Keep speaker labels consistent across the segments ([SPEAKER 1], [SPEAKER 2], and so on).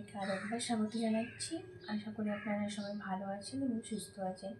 [SPEAKER 1] আপনাদেরকে আরও একবার স্বাগত জানাচ্ছি। আশা করি আপনারা সবাই ভালো আছেন এবং সুস্থ আছেন।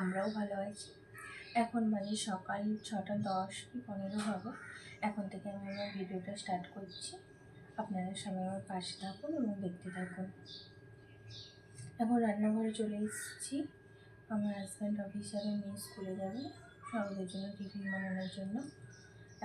[SPEAKER 1] আমরাও ভালো আছি। এখন বাজে সকাল ছটা দশ কি পনেরো হবে। এখন থেকে আমি আমার ভিডিওটা স্টার্ট করছি। আপনারা সবাই আমার পাশে থাকুন এবং দেখতে থাকুন। এখন রান্নাঘরে চলে এসেছি। আমার হাজব্যান্ড অফিস যাবে মেয়ে স্কুলে যাবে। সবাইদের জন্য টিফিন বানানোর জন্য।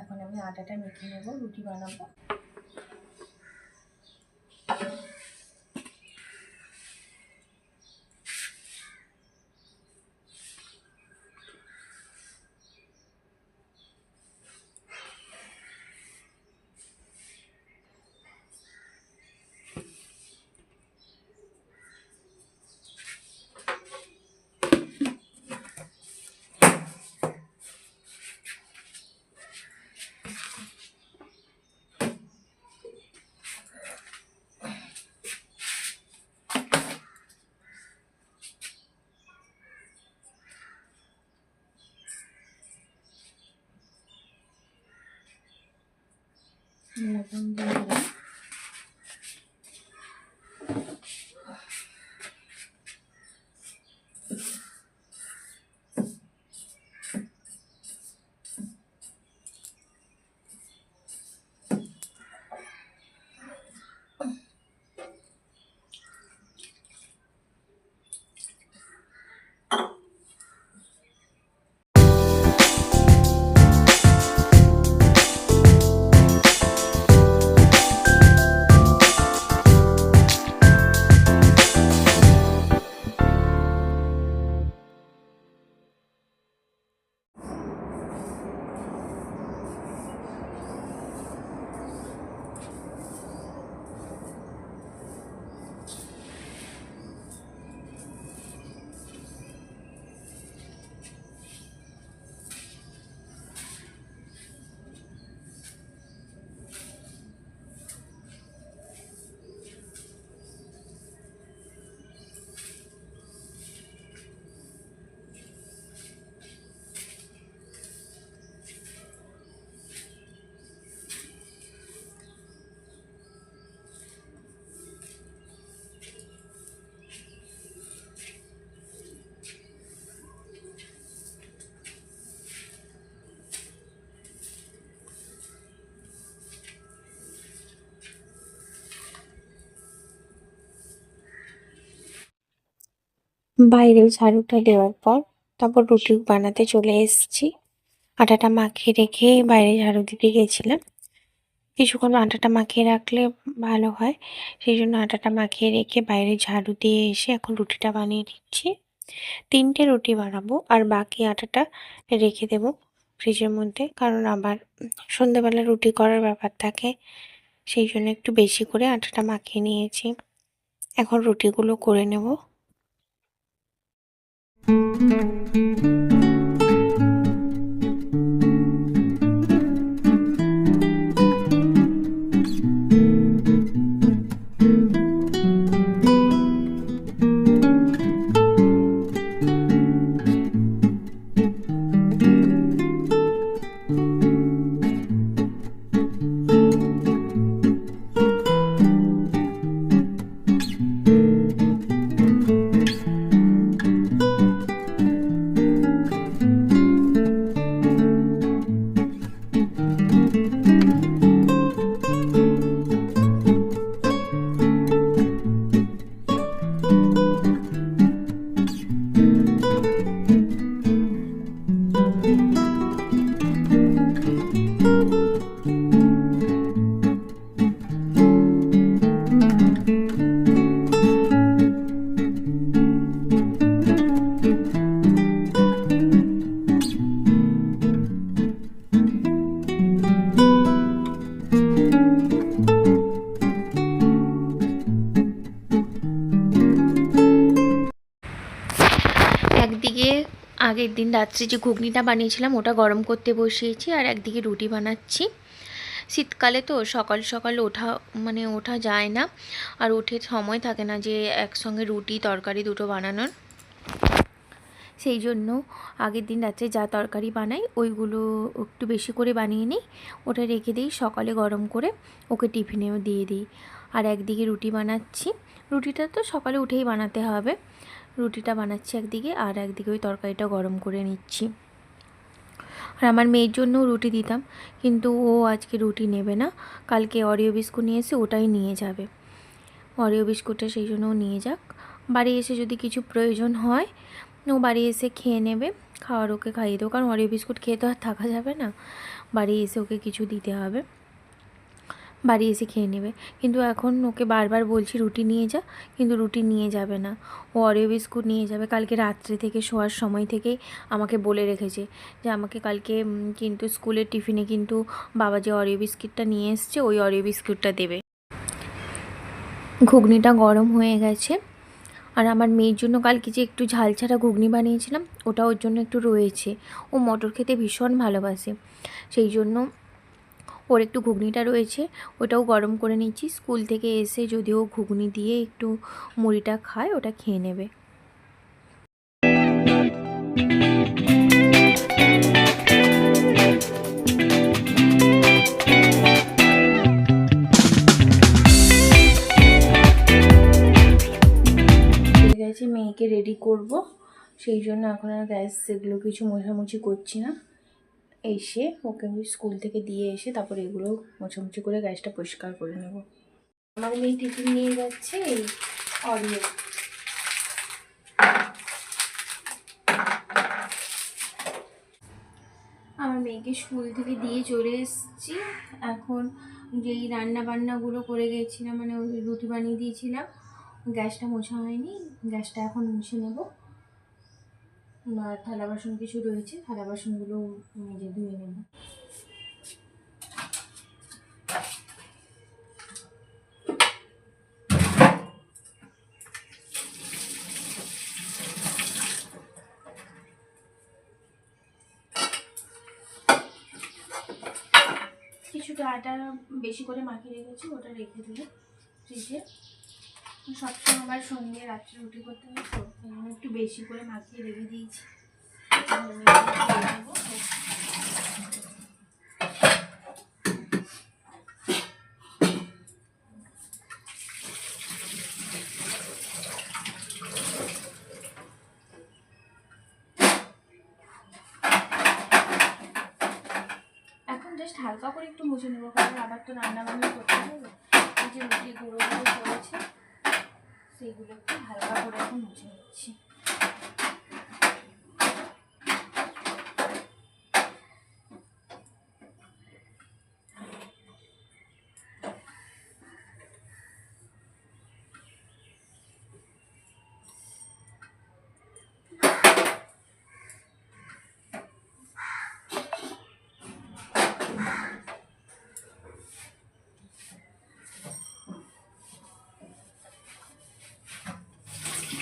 [SPEAKER 1] এখন আমি আটাটা মেখে নেব, রুটি বানাবো। লবণ দিয়ে দিলাম বাইরে ঝাড়ুটা দেওয়ার পর তারপর রুটি বানাতে চলে এসেছি। আটাটা মাখিয়ে রেখে বাইরে ঝাড়ু দিতে গেছিলাম। কিছুক্ষণ আটাটা মাখিয়ে রাখলে ভালো হয়। সেই জন্য আটাটা মাখিয়ে রেখে বাইরে ঝাড়ু দিয়ে এসে এখন রুটিটা বানিয়ে দিচ্ছি। তিনটে রুটি বানাবো আর বাকি আটাটা রেখে দেব ফ্রিজের মধ্যে। কারণ আবার সন্ধেবেলা রুটি করার ব্যাপার থাকে, সেই জন্য একটু বেশি করে আটাটা মাখিয়ে নিয়েছি। এখন রুটিগুলো করে নেব। আগের দিন রাত্রে যে ঘুগনিটা বানিয়েছিলাম, ওটা গরম করতে বসিয়েছি আর একদিকে রুটি বানাচ্ছি। শীতকালে তো সকাল সকাল ওঠা মানে ওঠা যায় না আর উঠে সময় থাকে না যে একসঙ্গে রুটি, তরকারি দুটো বানানোর। সেই জন্য আগের দিন রাত্রে যা তরকারি বানাই, ওইগুলো একটু বেশি করে বানিয়ে নিই। ওটা রেখে দিই সকালে গরম করে, ওকে টিফিনেও দিয়ে দিই। আর একদিকে রুটি বানাচ্ছি। রুটিটা তো সকালে উঠেই বানাতে হবে। রুটিটা বানাচ্ছি একদিকে আর একদিকে ওই তরকারিটা গরম করে নিচ্ছি। আর আমার মেয়ের জন্যও রুটি দিতাম, কিন্তু ও আজকে রুটি নেবে না। কালকে অরিও বিস্কুট নিয়ে এসে ওটাই নিয়ে যাবে। অরিও বিস্কুটটা সেই জন্য ও নিয়ে যাক। বাড়ি এসে যদি কিছু প্রয়োজন হয়, ও বাড়ি এসে খেয়ে নেবে। খাওয়ার ওকে খাইয়ে দেবো, কারণ অরিও বিস্কুট খেয়ে তো আর থাকা যাবে না। বাড়ি এসে ওকে কিছু দিতে হবে। বাড়ি এসে খেয়ে নেবে। কিন্তু এখন ওকে বারবার বলছি, রুটি নিয়ে যা। কিন্তু রুটি নিয়ে যাবে না। ও অরিও বিস্কুট নিয়ে যাবে। কালকে রাত্রে থেকে, শোয়ার সময় থেকেই আমাকে বলে রেখেছে যে, আমাকে কালকে কিন্তু স্কুলের টিফিনে কিন্তু বাবা যে অরিও বিস্কিটটা নিয়ে এসছে, ওই অরিও বিস্কুটটা দেবে। ঘুগনিটা গরম হয়ে গেছে। আর আমার মেয়ের জন্য কালকে যে একটু ঝাল ছাড়া ঘুগনি বানিয়েছিলাম, ওটা ওর জন্য একটু রয়েছে। ও মটর খেতে ভীষণ ভালোবাসে। সেই জন্য ওর একটু ঘুগনিটা রয়েছে, ওটাও গরম করে নিচ্ছি। স্কুল থেকে এসে যদি ও ঘুগনি দিয়ে একটু মুড়িটা খায়, ওটা খেয়ে নেবে। মেয়েকে রেডি করব। সেই জন্য এখন আর গ্যাস সেগুলো কিছু মোছামুছি করছি না। এসে ওকে আমি স্কুল থেকে দিয়ে এসে তারপর এগুলো মোছামুছি করে গ্যাসটা পরিষ্কার করে নেব। আমার মেয়ে টিফিন নিয়ে যাচ্ছে, এই অরিও। আমার মেয়েকে স্কুল থেকে দিয়ে চলে এসেছি। এখন যেই রান্না বান্নাগুলো করে গেছিলাম মানে ওই রুটি বানিয়ে দিয়েছিলাম, গ্যাসটা মোছা হয়নি, গ্যাসটা এখন মুছে নেব। থালা বাসন কিছু রয়েছে, থালা বাসনগুলো নিজে ধুয়ে নেব। কিছুটা আটা বেশি করে মাখিয়ে রেখেছি, ওটা রেখে দিলে ফ্রিজে। সবসময় আমার সঙ্গে রাত্রে রুটি করতে তো একটু বেশি করে মাখিয়ে রেখে দিয়েছি। জাস্ট হালকা করে একটু মুছে নেব, কারণ আবার তো রান্না বান্না করতে হবে। এই যে রুটি গুঁড়োগুলো পড়েছে সেইগুলো একটু হালকা করে এখন মুছে নিচ্ছি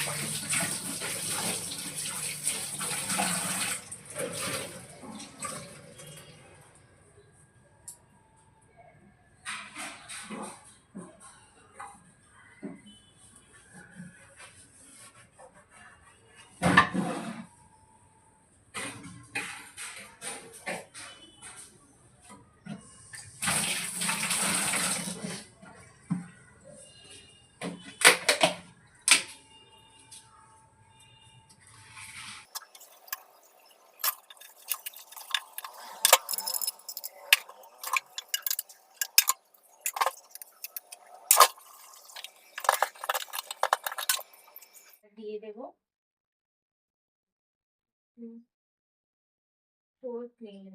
[SPEAKER 1] Thank you. দিয়ে দেবো। ফোর প্লেন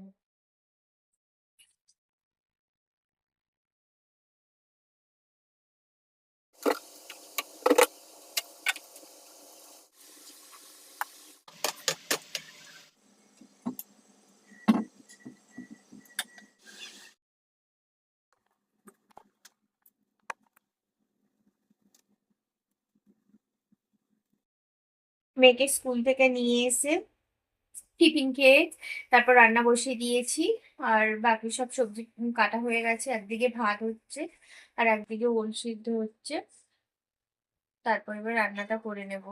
[SPEAKER 1] মেয়েকে স্কুল থেকে নিয়ে এসে টিফিন খেয়ে তারপর রান্না বসিয়ে দিয়েছি। আর বাকি সব সবজি কাটা হয়ে গেছে। একদিকে ভাত হচ্ছে আর একদিকে ওল সিদ্ধ হচ্ছে। তারপর এবার রান্নাটা করে নেব।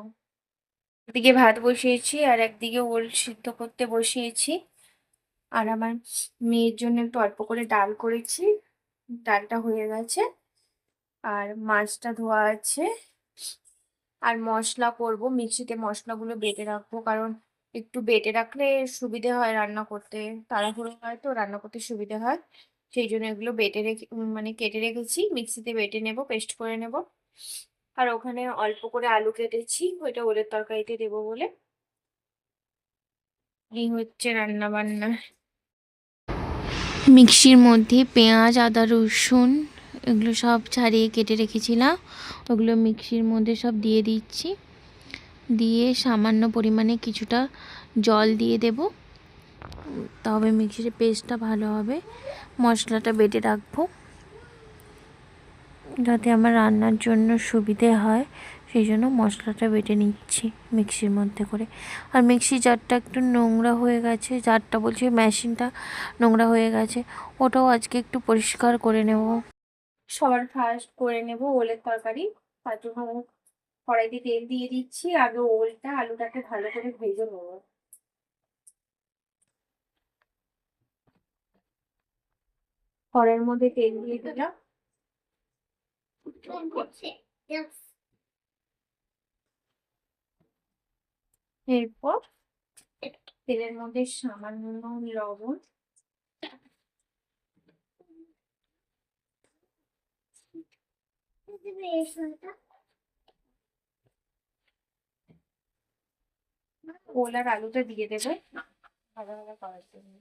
[SPEAKER 1] একদিকে ভাত বসিয়েছি আর একদিকে ওল সিদ্ধ করতে বসিয়েছি। আর আমার মেয়ের জন্য একটু অল্প করে ডাল করেছি। ডালটা হয়ে গেছে। আর মাছটা ধোয়া আছে। আর মশলা করব, মিক্সিতে মশলাগুলো বেটে রাখব। কারণ একটু বেটে রাখলে সুবিধে হয় রান্না করতে। তাড়াহুড়ো হয় তো, রান্না করতে সুবিধে হয়। সেই জন্য এগুলো বেটে রেখে মানে কেটে রেখেছি। মিক্সিতে বেটে নেব, পেস্ট করে নেব। আর ওখানে অল্প করে আলু কেটেছি, ওইটা ওলের তরকারিতে দেবো বলে। এই হচ্ছে রান্না বান্না। মিক্সির মধ্যে পেঁয়াজ, আদা, রসুন এগুলো সব ছাড়িয়ে কেটে রেখেছিলাম। ওগুলো মিক্সির মধ্যে সব দিয়ে দিচ্ছি। দিয়ে সামান্য পরিমাণে কিছুটা জল দিয়ে দেব। তবে মিক্সির পেস্টটা ভালো হবে। মশলাটা বেটে রাখব। যাতে আমার রান্নার জন্য সুবিধে হয়, সেই জন্য মশলাটা বেটে নিচ্ছি মিক্সির মধ্যে করে। আর মিক্সি জারটা একটু নোংরা হয়ে গেছে। জারটা বলছি মেশিনটা নোংরা হয়ে গেছে। ওটাও আজকে একটু পরিষ্কার করে নেব। সবার ফার্স্ট করে নেব ওলের তরকারি। তার জন্য কড়াইতে তেল দিয়ে দিচ্ছি, আগে ওলটা, আলুটাকে ভালো করে ভেজে নেব। কড়াইয়ের মধ্যে তেল দিয়ে দিলাম। এরপর তেলের মধ্যে সামান্য লবণ ওল আর আলুটা দিয়ে দেবে। ভালো ভালো করার জন্য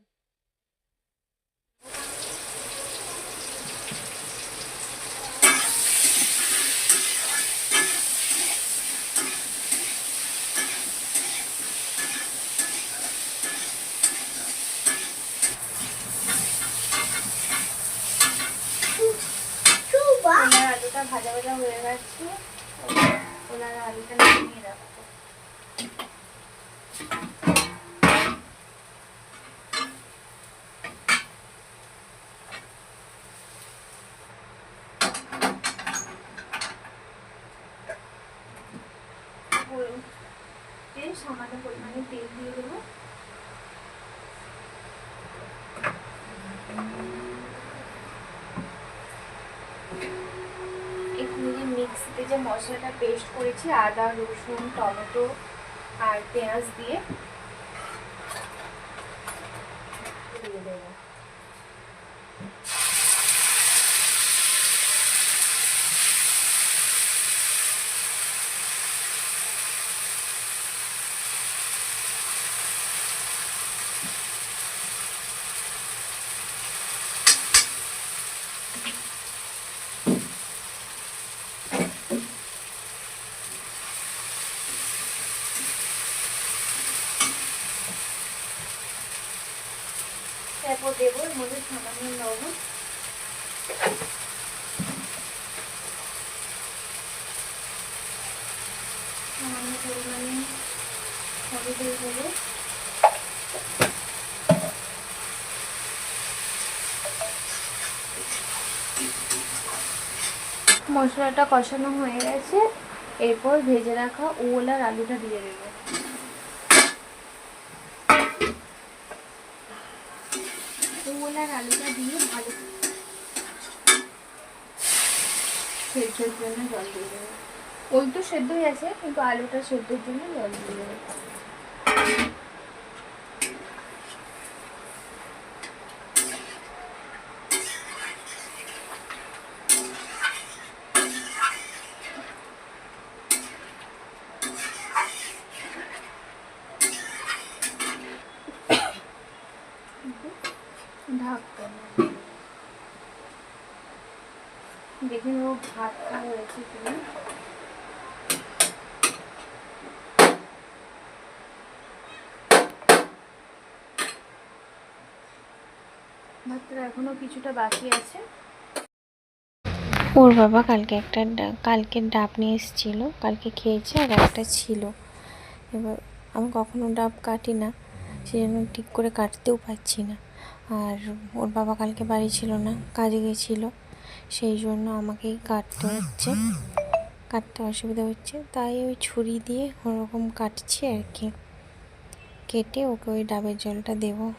[SPEAKER 1] সামান্য পরিমাণে তেল দিয়ে দেবো। এখানে মিক্সিতে যে মশলাটা পেস্ট করেছি, আদা, রসুন, টমেটো আর পেঁয়াজ দিয়ে Thank you. মশলাটা কষানো হয়ে গেছে। এরপর ভেজে রাখা ওল আর আলুটা দিয়ে দেবো। ওল আর আলুটা দিয়ে ভালো সেদ্ধর জন্য জল দিয়ে দেবো। ওল তো সেদ্ধই আছে, কিন্তু আলুটা সেদ্ধর জন্য জল দিয়ে দেবো ঢাকবেন দেখে নেব ভাতটা হয়েছে কিনা এখনও কিছুটা বাকি আছে। ওর বাবা কালকে একটা কালকে ডাব নিয়ে এসেছিল, কালকে খেয়েছে আর একটা ছিল। এবার আমি কখনো ডাব কাটি না সেই জন্য ঠিক করে কাটতেও পারছি না। আর ওর বাবা কালকে বাড়ি ছিল না, কাজে গেছিল, সেই জন্য আমাকেই কাটতে হচ্ছে। কাটতে অসুবিধা হচ্ছে, তাই ওই ছুরি দিয়ে ওরকম কাটছি আর কি। কেটে ওকে ওই ডাবের জলটা দেবো।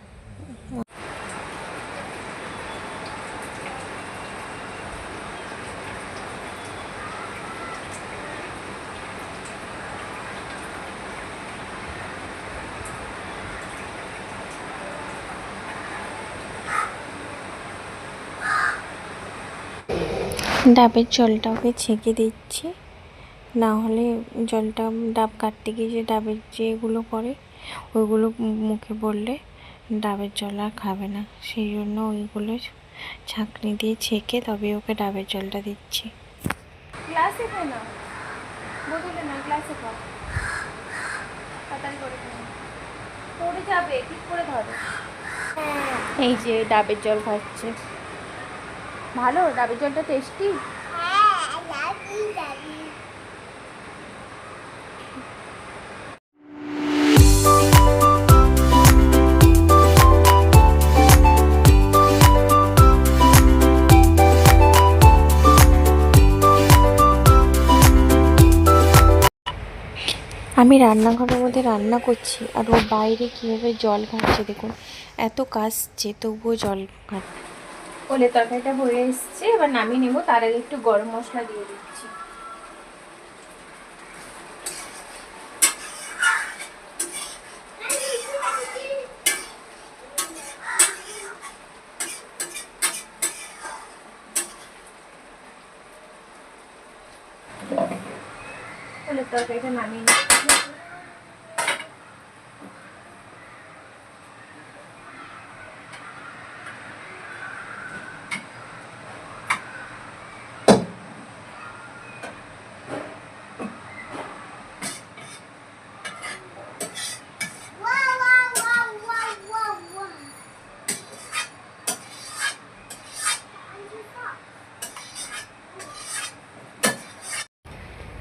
[SPEAKER 2] ডাবের জলটা ওকে ছেঁকে দিচ্ছি। না হলে জলটা ডাব কাটতে গিয়ে যে ডাবের যেগুলো পড়ে, ওইগুলো মুখে পড়লে ডাবের জল আর খাবে না। সেই জন্য ওইগুলো ছাঁকনি দিয়ে ছেঁকে তবে ওকে ডাবের জলটা দিচ্ছি।
[SPEAKER 1] করে করে এই যে ডাবের জল খাচ্ছে। ভালো? ডাবের জলটা টেস্টি
[SPEAKER 2] আমি রান্নাঘরের মধ্যে রান্না করছি, আর ও বাইরে কীভাবে জল খাচ্ছে দেখুন। এত কাশছে তবুও জল খাচ্ছে
[SPEAKER 1] ওলে তরকারিটা হয়ে এসছে, এবার নামিয়ে নেব, তার আগে একটু গরম মশলা দিয়ে দিচ্ছি। ওলে তরকারিটা নামিয়ে নিচ্ছি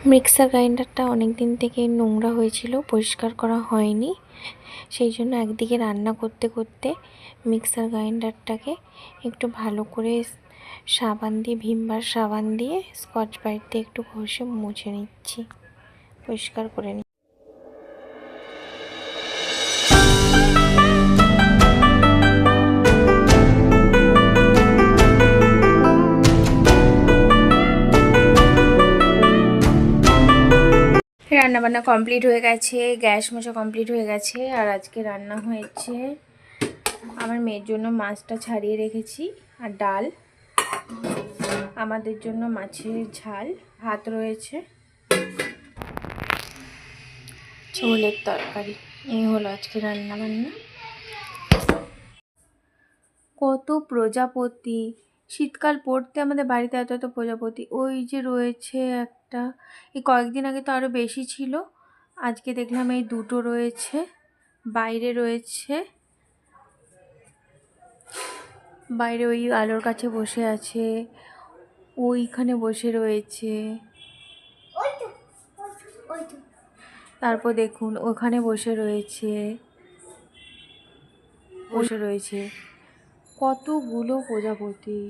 [SPEAKER 2] মিক্সার গ্রাইন্ডারটা অনেক দিন থেকে নোংরা হয়েছিল, পরিষ্কার করা হয়নি। সেই জন্য একদিকে রান্না করতে করতে মিক্সার গ্রাইন্ডারটাকে একটু ভালো করে সাবান দিয়ে, ভিমবার সাবান দিয়ে স্কচ ব্রাইট দিয়ে একটু ঘষে মুছে নিচ্ছি। পরিষ্কার করে নিচ্ছি
[SPEAKER 1] রান্না বান্না কমপ্লিট হয়ে গেছে, গ্যাস মোছা কমপ্লিট হয়ে গেছে, আর আজকে রান্না হয়েছে আমার মেয়ের জন্য মাছটা ছাড়িয়ে রেখেছি আর ডাল, আমাদের জন্য মাছের ঝাল, ভাত রয়েছে। ছোলের তরকারি, এই হলো আজকে রান্না বান্না কত প্রজাপতি, শীতকাল পড়তে আমাদের বাড়িতে এত এত প্রজাপতি, ওই যে রয়েছে একটা, এই কয়েকদিন আগে তো আরও বেশি ছিল। আজকে দেখলাম এই দুটো রয়েছে, বাইরে রয়েছে। বাইরে ওই আলোর কাছে বসে আছে, ওইখানে বসে রয়েছে। তারপর দেখুন, ওখানে বসে রয়েছে। বসে রয়েছে। কতগুলো প্রজাপতি।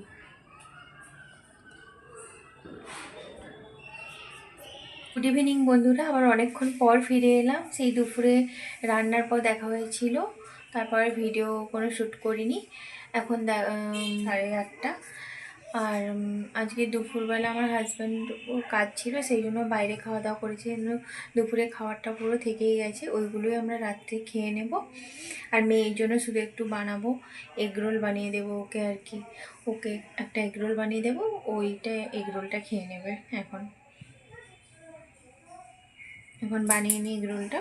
[SPEAKER 1] গুড ইভিনিং বন্ধুরা। আবার অনেকক্ষণ পর ফিরে এলাম। সেই দুপুরে রান্নার পর দেখা হয়েছিল। তারপরে ভিডিও কোনো শ্যুট করিনি। এখন সাড়ে আটটা। আর আজকে দুপুরবেলা আমার হাজব্যান্ড কাজ ছিল, সেই জন্য বাইরে খাওয়া দাওয়া করেছে। দুপুরে খাওয়ারটা পুরো থেকেই গেছে। ওইগুলোই আমরা রাত্রে খেয়ে নেব। আর মেয়ের জন্য শুধু একটু বানাবো। এগরোল বানিয়ে দেবো ওকে আর কি। ওকে একটা এগরোল বানিয়ে দেবো। ওইটা এগরোলটা খেয়ে নেবে এখন। এখন বানিয়ে নিই এগরোলটা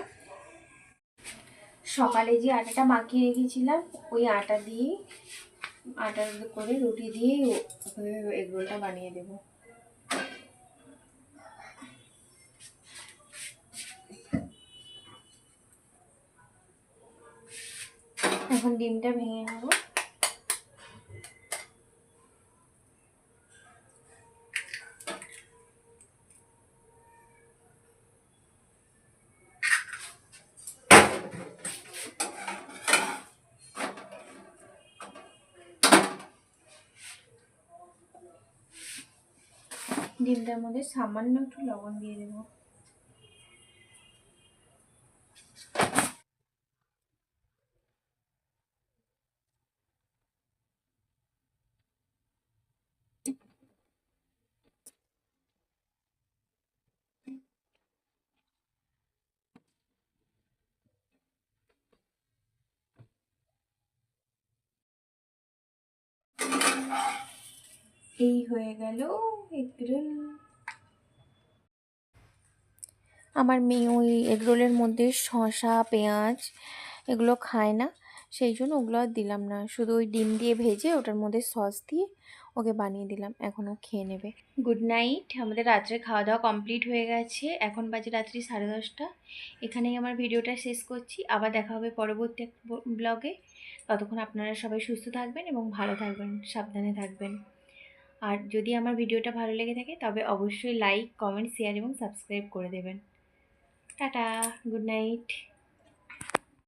[SPEAKER 1] সকালে যে আটাটা মাখিয়ে রেখেছিলাম, ওই আটা দিয়ে আটা করে রুটি দিয়ে এগরোলটা বানিয়ে দেবো। এখন ডিমটা ভেঙে নেব। ডিমটার মধ্যে সামান্য একটু লবণ দিয়ে দেবো। এই হয়ে গেল এগরোল। আমার মেয়ে ওই এগরোলের মধ্যে শসা, পেঁয়াজ এগুলো খায় না, সেই জন্য ওগুলো আর দিলাম না। শুধু ওই ডিম দিয়ে ভেজে ওটার মধ্যে সস দিয়ে ওকে বানিয়ে দিলাম, এখন ও খেয়ে নেবে। গুড নাইট আমাদের রাত্রে খাওয়া দাওয়া কমপ্লিট হয়ে গেছে। এখন বাজে রাত্রি সাড়ে দশটা। এখানেই আমার ভিডিওটা শেষ করছি। আবার দেখা হবে পরবর্তী ব্লগে ততক্ষণ আপনারা সবাই সুস্থ থাকবেন এবং ভালো থাকবেন, সাবধানে থাকবেন। আর যদি আমার ভিডিওটা ভালো লেগে থাকে, তবে অবশ্যই লাইক কমেন্ট শেয়ার এবং সাবস্ক্রাইব করে দেবেন। Tata good night